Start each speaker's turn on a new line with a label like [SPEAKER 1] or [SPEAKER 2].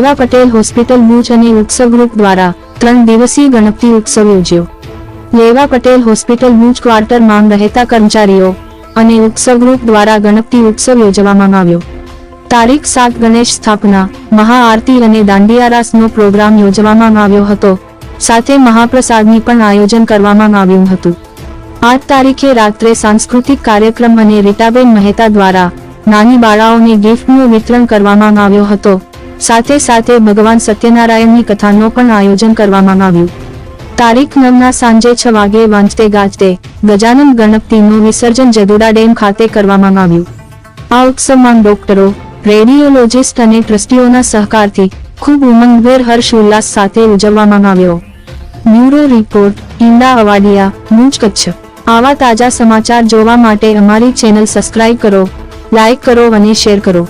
[SPEAKER 1] લેવા પટેલ હોસ્પિટલ ભુજ અને ઉત્સવ ગ્રુપ દ્વારા ત્રણ દિવસીય ગણપતિ ઉત્સવ યોજ્યો. લેવા પટેલ હોસ્પિટલ ભુજ ક્વાર્ટરમાં રહેતા કર્મચારીઓ અને ઉત્સવ ગ્રુપ દ્વારા ગણપતિ ઉત્સવ યોજવામાં આવ્યો. તારીખ સાત ગણેશ સ્થાપના, મહાઆરતી અને દાંડિયા રાસનો પ્રોગ્રામ યોજવામાં આવ્યો હતો. સાથે મહાપ્રસાદની પણ આયોજન કરવામાં આવ્યું હતું. આઠ તારીખે રાત્રે સાંસ્કૃતિક કાર્યક્રમ અને રીટાબેન મહેતા દ્વારા નાની બાળાઓને ગિફ્ટનું વિતરણ કરવામાં આવ્યો હતો. સાથે સાથે ભગવાન સત્યનારાયણની કથાનો પણ આયોજન કરવામાં આવ્યું. તારીખ નવના સાંજે છ વાગે વાંચતે ગાજતે ગજાનંદ ગણપતિનું વિસર્જન જદુડા ડેમ ખાતે કરવામાં આવ્યું. આ ઉત્સવમાં ડોક્ટરો, રેડિયોલોજિસ્ટ અને ટ્રસ્ટીઓના સહકારથી ખૂબ ઉમંગભેર હર્ષ ઉલ્લાસ સાથે ઉજવવામાં આવ્યો. બ્યુરો રિપોર્ટ, ઈંડા અવાડિયા મુજ કચ્છ. આવા તાજા સમાચાર જોવા માટે અમારી ચેનલ સબસ્ક્રાઇબ કરો, લાઇક કરો અને શેર કરો.